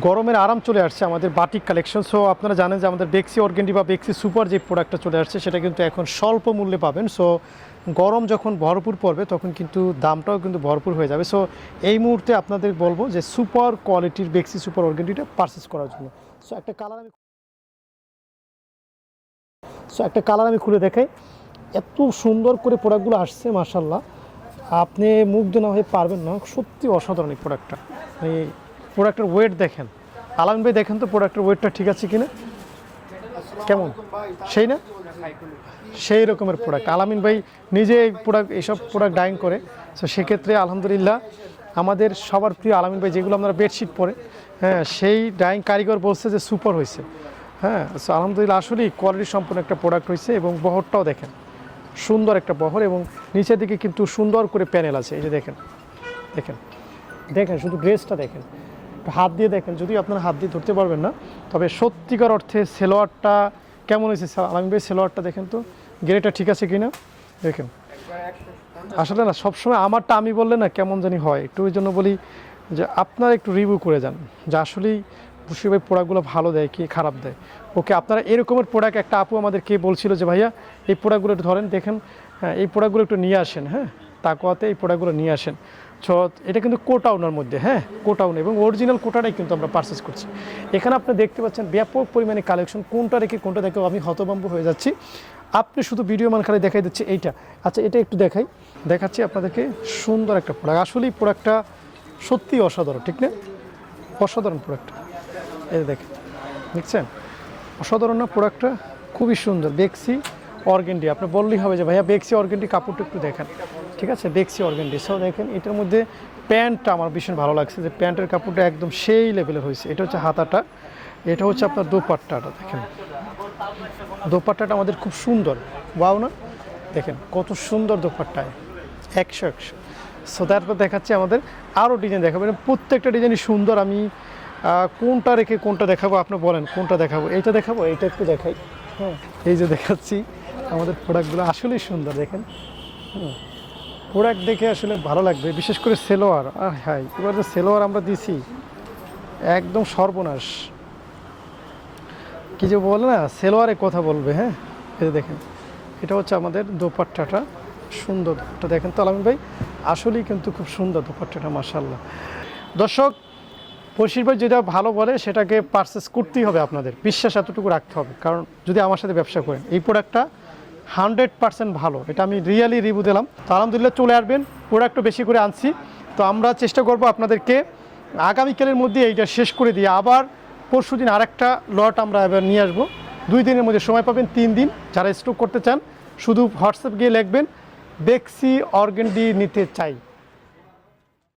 গরমের আরাম চলে আসছে আমাদের বাটিক কালেকশন সো আপনারা জানেন যে আমাদের বেক্সি অর্গেন্ডি বা বেক্সি সুপার যে প্রোডাক্টটা চলে আসছে, সেটা কিন্তু এখন স্বল্প মূল্যে পাবেন। সো গরম যখন ভরপুর পড়বে, তখন কিন্তু দামটাও কিন্তু ভরপুর হয়ে যাবে। সো এই মুহূর্তে আপনাদের বলব যে সুপার কোয়ালিটির বেক্সি সুপার অর্গেন্ডিটা পারচেস করার জন্য। সো একটা কালার আমি সো একটা কালার আমি খুলে দেখাই। এত সুন্দর করে প্রোডাক্টগুলো আসছে মার্শাল্লাহ আপনি মুগ্ধ না হয়ে পারবেন না। সত্যি অসাধারণ এই প্রোডাক্টটা প্রোডাক্টের ওয়েট দেখেন। আলামিন ভাই, দেখেন তো প্রোডাক্টের ওয়েটটা ঠিক আছে কিনা? কেমন? সেই না? সেই রকমের প্রোডাক্ট আলামিন ভাই নিজে প্রোডাক্ট এইসব প্রোডাক্ট ডাইং করে। তো সেক্ষেত্রে আলহামদুলিল্লাহ আমাদের সবার প্রিয় আলামিন ভাই, যেগুলো আমরা বেডশিট পরে হ্যাঁ সেই ডাইং কারিগর বলছে যে সুপার হয়েছে। হ্যাঁ সো আলহামদুলিল্লাহ আসলেই কোয়ালিটি সম্পন্ন একটা প্রোডাক্ট হয়েছে এবং বহরটাও দেখেন। সুন্দর একটা বহর এবং নিচের দিকে কিন্তু সুন্দর করে প্যানেল আছে। এই যে দেখেন দেখেন দেখেন, শুধু ড্রেসটা দেখেন। হাত দিয়ে দেখেন, যদিও আপনারা হাত দিয়ে ধরতে পারবেন না, তবে সত্যিকার অর্থে সেলোয়ারটা কেমন হয়েছে? আলামিন ভাই, সেলোয়ারটা দেখেন তো গেরেটা ঠিক আছে কি না দেখেন। আসলে না, সবসময় আমারটা আমি বললে না কেমন জানি হয়। একটু ওই জন্য বলি যে আপনারা একটু রিভিউ করে যান, যে আসলেই বুসি ভাই প্রোডাক্টগুলো ভালো দেয় কি খারাপ দেয়। ওকে আপনারা এরকমের প্রোডাক্ট একটা আপু আমাদেরকে বলছিল যে, ভাইয়া, এই প্রোডাক্টগুলো একটু ধরেন, দেখেন হ্যাঁ এই প্রোডাক্টগুলো একটু নিয়ে আসেন হ্যাঁ তাকুয়াতে এই প্রোডাক্টগুলো নিয়ে আসেন। সো এটা কিন্তু কোটাউনের মধ্যে হ্যাঁ? কোটাউন এবং অরিজিনাল কোটাটাই কিন্তু আমরা পারচেস করছি। এখানে আপনি দেখতে পাচ্ছেন ব্যাপক পরিমাণে কালেকশন কোনটা রেখে কোনটা দেখে আমি হতভম্ব হয়ে যাচ্ছি। আপনি শুধু ভিডিও মান খালি দেখাই দিচ্ছে এইটা। আচ্ছা এটা একটু দেখাই। দেখাচ্ছি আপনাদেরকে সুন্দর একটা প্রোডাক্ট আসলেই প্রোডাক্টটা সত্যি অসাধারণ, ঠিক না? অসাধারণ প্রোডাক্ট এই যে দেখেন, দেখছেন? অসাধারণ না প্রোডাক্টটা খুবই সুন্দর। বেক্সি অর্গেন্ডি আপনি বললেই হবে যে ভাইয়া বেক্সি অর্গেন্ডি কাপড়টা একটু দেখেন। ঠিক আছে? বেক্সি অর্গেন্ডি সো দেখেন, এটার মধ্যে প্যান্টটা আমার ভীষণ ভালো লাগছে যে প্যান্টের কাপড়টা একদম সেই লেভেলের হয়েছে। এটা হচ্ছে হাতাটা। এটা হচ্ছে আপনার দোপাট্টাটা, দেখেন। দোপাট্টাটা আমাদের খুব সুন্দর। ওয়াও না? দেখেন, কত সুন্দর দোপাট্টায়। একশো একশো। সো তারপর দেখাচ্ছি আমাদের আরও ডিজাইন দেখাবো। প্রত্যেকটা ডিজাইনই সুন্দর। আমি কোনটা রেখে কোনটা দেখাবো? আপনি বলেন, কোনটা দেখাবো? এইটা দেখাবো, এইটা একটু দেখাই। হ্যাঁ এই যে দেখাচ্ছি, আমাদের প্রোডাক্টগুলো আসলেই সুন্দর, দেখেন। হুম। প্রোডাক্ট দেখে আসলে ভালো লাগবে, বিশেষ করে সেলোয়ার। আর হ্যাঁ এবার যে সেলোয়ার আমরা দিছি, একদম সর্বনাশ। কি যে বলে না সেলোয়ারে কথা বলবে হ্যাঁ? এই দেখেন, এটা হচ্ছে আমাদের দোপাট্টাটা, সুন্দর। দোপাট্টা দেখেন তো আলামিন ভাই, আসলেই কিন্তু খুব সুন্দর দোপাট্টাটা মাসাল্লাহ দর্শক পশির ভাই যেটা ভালো বলে, সেটাকে পারচেস করতেই হবে আপনাদের। বিশ্বাস এতটুকু রাখতে হবে। কারণ যদি আমার সাথে ব্যবসা করেন, এই প্রোডাক্টটা হান্ড্রেড পার্সেন্ট ভালো। এটা আমি রিয়েলি রিভিউ দিলাম। তো আলহামদুলিল্লাহ চলে আসবেন। ওরা একটু বেশি করে আনছি। তো আমরা চেষ্টা করব আপনাদেরকে আগামীকালের মধ্যে এইটা শেষ করে দিয়ে আবার পরশু দিন আরেকটা লট আমরা এবার নিয়ে আসব। দুই দিনের মধ্যে সময় পাবেন তিন দিন। যারা স্টক করতে চান, শুধু হোয়াটসঅ্যাপ গিয়ে লিখবেন বেক্সি অর্গেন্ডি নিতে চাই।